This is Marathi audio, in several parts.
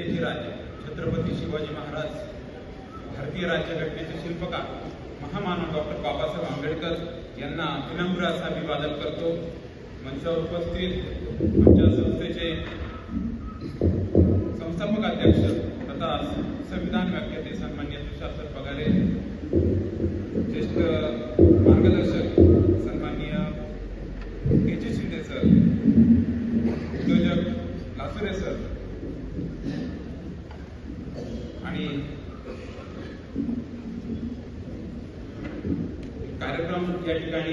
राज्यघटनेचे राजे छत्रपती शिवाजी महाराज भारतीय राज्यघटनेचे शिल्पकार महामानव डॉक्टर बाबासाहेब आंबेडकर यांना विनम्र असा अभिवादन करतो. मंचावर उपस्थित आमच्या संस्थेचे कार्यक्रम या ठिकाणी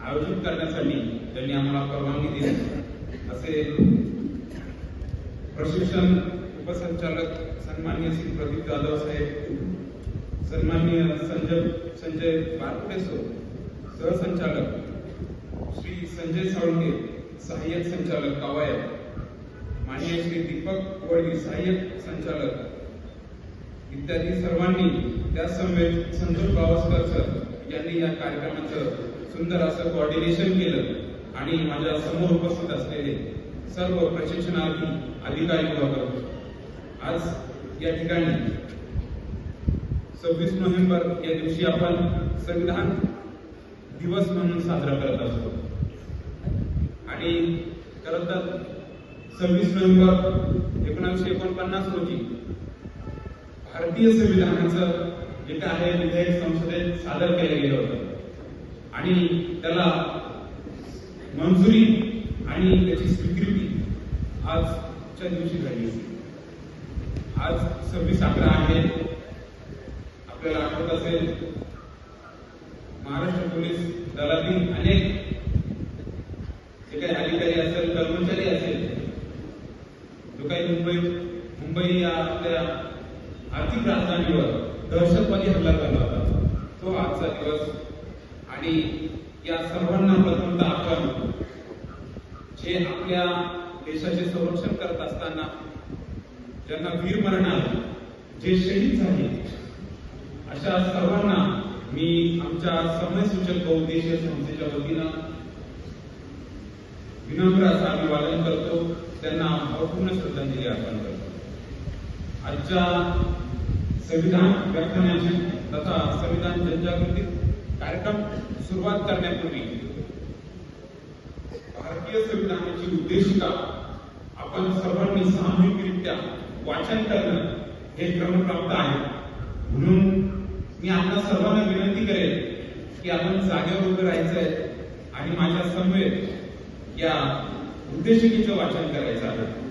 आयोजित करण्यासाठी त्यांनी आम्हाला परवानगी दिली. असे प्रशिक्षण उपसंचालक सन्मान्य श्री प्रदीप जाधव साहेब सन्मान्य संजय संजय बारपुडे सो सहसंचालक श्री संजय साळुंके सहाय्यक संचालक कवायत माननीय श्री दीपक वडवी सहाय्यक संचालक इत्यादी सर्वांनी त्या समवेत संतोष गावस्कर सर यांनी या कार्यक्रमाचं सुंदर असं कोऑर्डिनेशन केलं आणि माझ्यासमोर उपस्थित असलेले सर्व प्रशिक्षणार्थी अधिकारी वर्ग आज या ठिकाणी सव्वीस नोव्हेंबर या दिवशी आपण संविधान दिवस म्हणून साजरा करत असतो. आणि खरं तर सव्वीस नोव्हेंबर एकोणीसशे एकोणपन्नास रोजी भारतीय संविधानाचं जे काय आहे विधेयक संसदेत सादर केलं गेलं होतं. आणि त्याला मंजुरी आणि त्याची स्वीकृती आजच्या दिवशी झाली आज सव्वीस अकरा आहे. आपल्याला आठवत असेल महाराष्ट्र पोलीस दलातील अनेक जे काही अधिकारी असेल कर्मचारी असेल जो काही मुंबई मुंबई या आपल्या आर्थिक राजधानीवर दहशतवादी हल्ला झाला होता तो आजचा दिवस. आणि या सर्वांना प्रथमतः आपण जे आपल्या देशाचे संरक्षण करत असताना ज्यांना वीर मरण आलं जे शहीद झाले अशा सर्वांना मी आमच्या समय सूचक बहुउद्देशीय संस्थेच्या वतीनं विनम्र असं अभिवादन करतो. त्यांना भावपूर्ण श्रद्धांजली अर्पण करतो. आजच्या संविधान व्याख्यानाची तथा संविधान जनजागृती कार्यक्रम सुरुवात करण्यापूर्वी भारतीय संविधानाची उद्देशिका आपण सर्वांनी सामूहिकरित्या वाचन करणं हे क्रमप्राप्त आहे. म्हणून मी आपल्या सर्वांना विनंती करेल की आपण जागेवर उभं राहायचंय आणि माझ्या समवेत या उद्देशिकेचं वाचन करायचं आहे.